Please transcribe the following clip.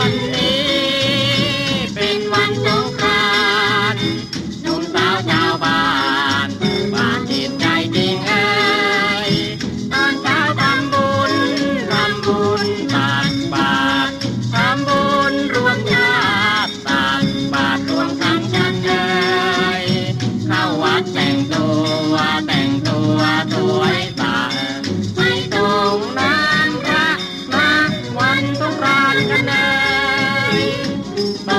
วันนี้เป็นวันสงกาน กันกันนาย